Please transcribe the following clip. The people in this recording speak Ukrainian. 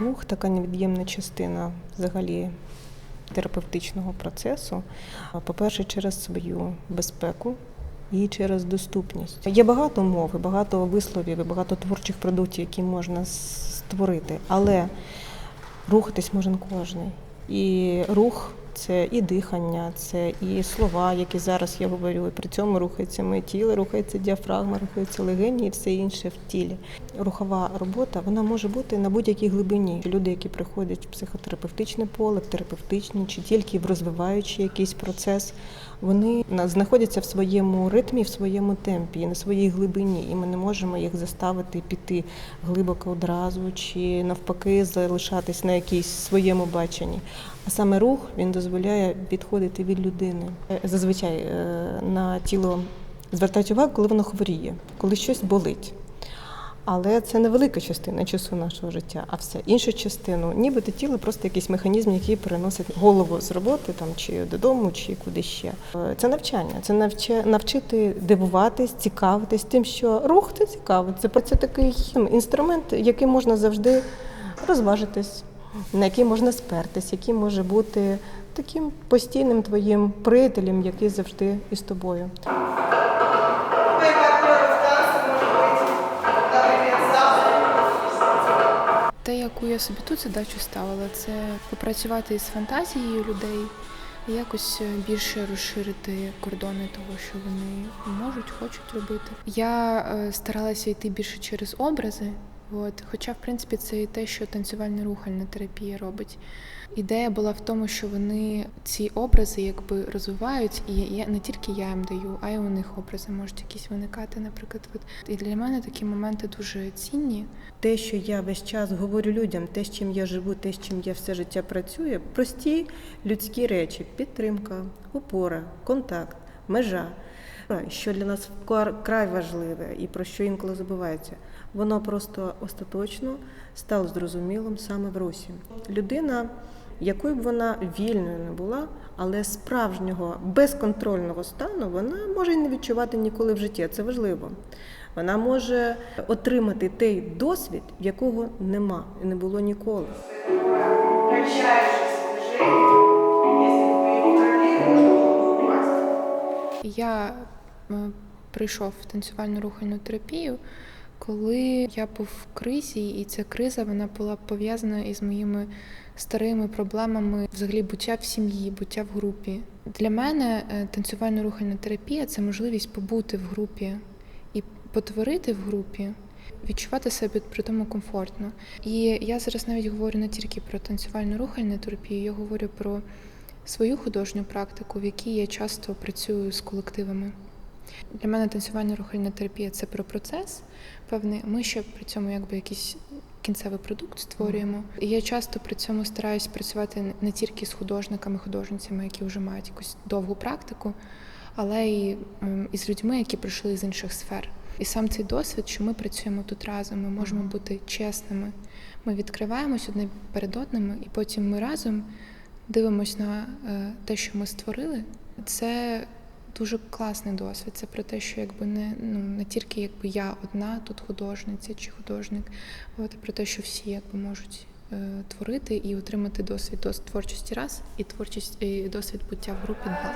Рух така невід'ємна частина взагалі терапевтичного процесу. По-перше, через свою безпеку і через доступність. Є багато мов, багато висловів, і багато творчих продуктів, які можна створити, але рухатись може кожен. І рух це і дихання, це і слова, які зараз я говорю. І при цьому рухається моє тіло, рухається діафрагма, рухаються легені і все інше в тілі. Рухова робота вона може бути на будь-якій глибині. Люди, які приходять в психотерапевтичне поле, в терапевтичне чи тільки в розвиваючий якийсь процес, вони знаходяться в своєму ритмі, в своєму темпі, на своїй глибині, і ми не можемо їх заставити піти глибоко одразу, чи навпаки залишатись на якійсь своєму баченні. А саме рух він дозволяє відходити від людини. Е, Зазвичай е, на тіло звертають увагу, коли воно хворіє, коли щось болить. Але це невелика частина часу нашого життя, а все іншу частину, нібито тіло просто якийсь механізм, який переносить голову з роботи там чи додому, чи куди ще. Е, Це навчання, це навча, навчити дивуватись, цікавитись тим, що рух це цікаво. Це це такий інструмент, яким можна завжди розважитись, на який можна спертись, який може бути таким постійним твоїм приятелем, який завжди із тобою. Те, яку я собі тут задачу ставила, це попрацювати із фантазією людей якось більше розширити кордони того, що вони можуть, хочуть робити. Я е, старалася йти більше через образи. От, хоча, в принципі, це і те, що танцювальна рухальна терапія робить. Ідея була в тому, що вони ці образи якби розвивають, і я не тільки я їм даю, а й у них образи можуть якісь виникати, наприклад. От. І для мене такі моменти дуже цінні. Те, що я весь час говорю людям, те, з чим я живу, те, з чим я все життя працюю, прості людські речі: підтримка, опора, контакт, межа. Що для нас вкар- край важливе і про що інколи забувається, воно просто остаточно стало зрозумілим саме в русі. Людина, якою б вона вільною не була, але справжнього безконтрольного стану вона може й не відчувати ніколи в житті. Це важливо. Вона може отримати той досвід, якого нема і не було ніколи. І Я прийшов в танцювальну рухальну терапію, коли я був в кризі, і ця криза вона була пов'язана із моїми старими проблемами взагалі буття в сім'ї, буття в групі. Для мене е, танцювальна рухальна терапія це можливість побути в групі і потворити в групі. Відчувати себе при тому комфортно. І я зараз навіть говорю не тільки про танцювальну рухальну терапію, я говорю про свою художню практику, в якій я часто працюю з колективами. Для мене танцювальна рухальна терапія це про процес певний. Ми ще при цьому якби якийсь кінцевий продукт створюємо. І я часто при цьому стараюсь працювати не- тільки з художниками, художницями, які вже мають якусь довгу практику, але й м, із людьми, які прийшли з інших сфер. І сам цей досвід, що ми працюємо тут разом, ми можемо бути чесними. Ми відкриваємось одне перед одними, і потім ми разом дивимось на е, те, що ми створили. Це дуже класний досвід. Це про те, що якби не ну не тільки якби я одна тут художниця чи художник, от про те, що всі якби можуть е, творити і отримати досвід дос- творчості раз і творчість і досвід буття в групі два.